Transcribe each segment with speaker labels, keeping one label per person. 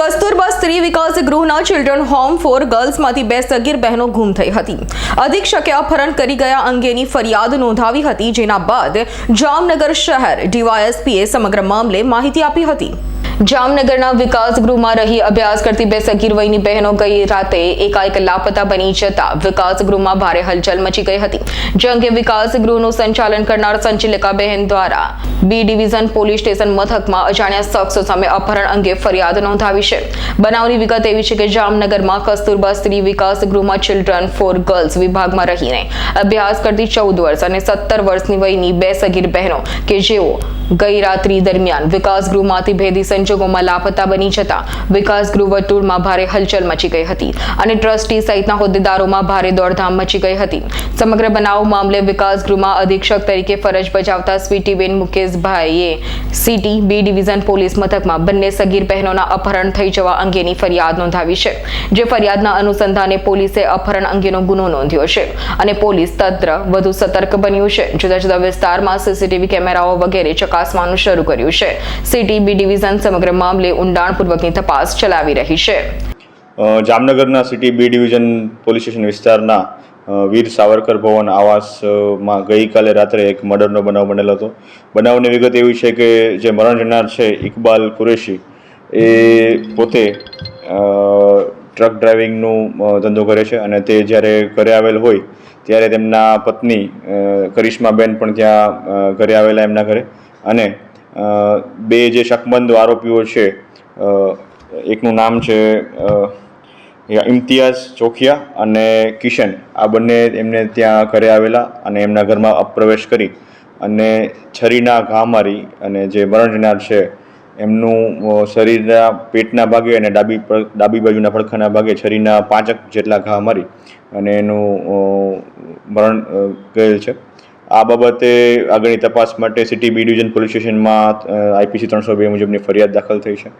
Speaker 1: કસ્તુરબા સ્ત્રી વિકાસ ગૃહના children home for ગર્લ્સમાંથી બે સગીર બહેનો ગુમ થઈ હતી. અધિક્ષકે અપહરણ કરી ગયા અંગેની ફરિયાદ નોંધાવી હતી, જેના બાદ જામનગર શહેર ડીવાયએસપીએ સમગ્ર મામલે માહિતી આપી હતી. જામનગરના વિકાસ ગૃહમાં રહી અભ્યાસ કરતી બે સગીર વયની બહેનો ગઈ રાતે એકાએક લાપતા બની જતા વિકાસ ગૃહમાં ભારે હલચલ મચી ગઈ હતી. જે અંગે વિકાસ ગૃહનું સંચાલન કરનાર સંચાલિકા બહેન દ્વારા બી ડિવિઝન પોલીસ સ્ટેશન મથકમાં અજાણ્યા શખ્સો સામે અપહરણ અંગે ફરિયાદ નોંધાવી છે. બનાવની વિગત એવી છે કે જામનગરમાં કસ્તુરબા સ્ત્રી વિકાસ ગૃહમાં ચિલ્ડ્રન ફોર ગર્લ્સ વિભાગમાં રહીને અભ્યાસ કરતી ચૌદ વર્ષ અને સત્તર વર્ષની વયની બે સગીર બહેનો કે જેઓ ગઈ રાત્રિ દરમિયાન વિકાસ ગૃહમાંથી ભેદી સંજોગોમાં લાપતા બની જતા વિકાસ ગૃહ વર્તુળમાં ભારે હલચલ મચી ગઈ હતી અને ટ્રસ્ટી સહિતના હોદ્દેદારોમાં ભારે દોડધામ મચી ગઈ હતી. સમગ્ર બનાવ મામલે વિકાસ ગૃહમાં અધિક્ષક તરીકે ફરજ બજાવતા સ્વીટીબેન મુકેશભાઈએ સિટી, બી ડિવિઝન પોલીસ મથકમાં બંને સગીર બહેનોના અપહરણ થઈ જવા અંગેની ફરિયાદ નોંધાવી છે, જે ફરિયાદના અનુસંધાને પોલીસે અપહરણ અંગેનો ગુનો નોંધ્યો છે અને પોલીસ તંત્ર વધુ સતર્ક બન્યું છે. જુદા જુદા વિસ્તારમાં સીસીટીવી કેમેરાઓ વગેરે ચકાસવાનું શરૂ કર્યું છે. સિટી, બી ડિવિઝન સમગ્ર મામલે ઊંડાણપૂર્વકની તપાસ ચલાવી રહી છે.
Speaker 2: જામનગરના city, B division police station વિસ્તારના વીર સાવરકર ભવન આવાસમાં ગઈકાલે રાત્રે એક મર્ડરનો બનાવ બનેલો હતો. બનાવની વિગત એવી છે કે જે મરણ જનાર છે ઇકબાલ કુરેશી, એ પોતે ટ્રક ડ્રાઇવિંગનું ધંધો કરે છે અને તે જ્યારે ઘરે આવેલ હોય ત્યારે તેમના પત્ની કરિશ્માબેન પણ ત્યાં ઘરે આવેલા એમના ઘરે. અને બે જે શકમંદ આરોપીઓ છે એકનું નામ છે ઇમ્તિયાઝ, ચોખિયા અને કિશન, આ બંને એમને ત્યાં ઘરે આવેલા અને એમના ઘરમાં અપ્રવેશ કરી અને છરીના ઘા મારી અને જે મરણ જનાર છે, એમનું શરીરના પેટના ભાગે અને ડાબી ડાબી બાજુના પડખાના ભાગે છરીના પાંચક જેટલા ઘા મારી અને એનું મરણ ગયેલ છે. આ બાબતે આગળની તપાસ માટે સિટી બી ડિવિઝન પોલીસ સ્ટેશનમાં આઈપીસી ત્રણસો બે મુજબની ફરિયાદ દાખલ થઈ છે.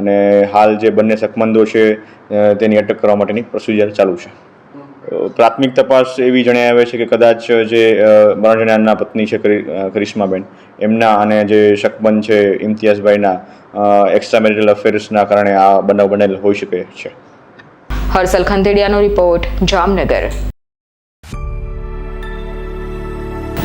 Speaker 2: અને હાલ જે બંને શકમંદો છે તેની અટક કરવા માટેની પ્રોસિજર ચાલુ છે. પ્રાથમિક તપાસ એવી જણાઈ આવે છે કે કદાચ જે મરણ પત્ની છે કરિશ્માબેન, એમના અને જે શકમંદ છે ઇમ્તિયાઝભાઈના એક્સ્ટ્રા મેરિટલ અફેર્સના કારણે આ બનાવ બનેલ હોઈ શકે છે.
Speaker 1: હર્ષલ ખંતેડિયાનો રિપોર્ટ જામનગર.